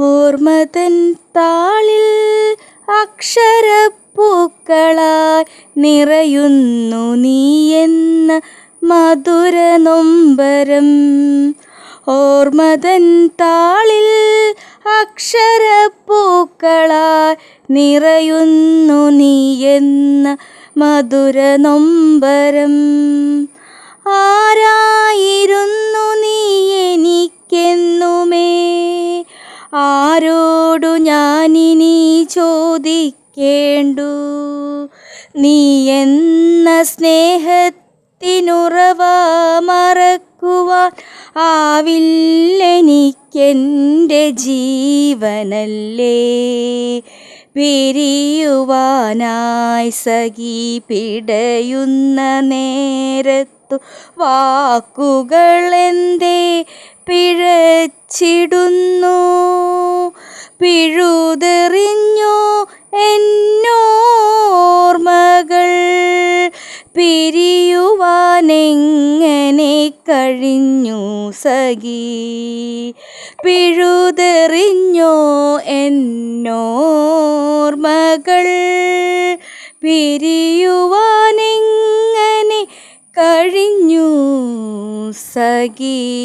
ഓർമ്മതൻ താളിൽ അക്ഷരപ്പൂക്കളായി നിറയുന്നു നീ എന്ന മധുര നൊമ്പരം. ഓർമ്മതൻ താളിൽ അക്ഷരപ്പൂക്കളായി നിറയുന്നു നീ എന്ന മധുര നൊമ്പരം. ആരോടു ഞാനിനി ചോദിക്കേണ്ടു? നീ എന്ന സ്നേഹത്തിനുറവ മറക്കുവാൻ ആവില്ലെനിക്കെന്റെ ജീവനല്ലേ? പിരിയുവാനായി സഖി പിടയുന്ന നേരത്തു വാക്കുകളെന്തേ പിഴച്ചിടുന്നു? പിഴുതെറിഞ്ഞു എന്നോർമകൾ. പിരിയുവാനെങ്ങനെ കഴിഞ്ഞു സഖി? പിഴുതെറിഞ്ഞോ എന്നോർമകൾ. പിരിയുവാനെങ്ങനെ കഴിഞ്ഞു സഖി?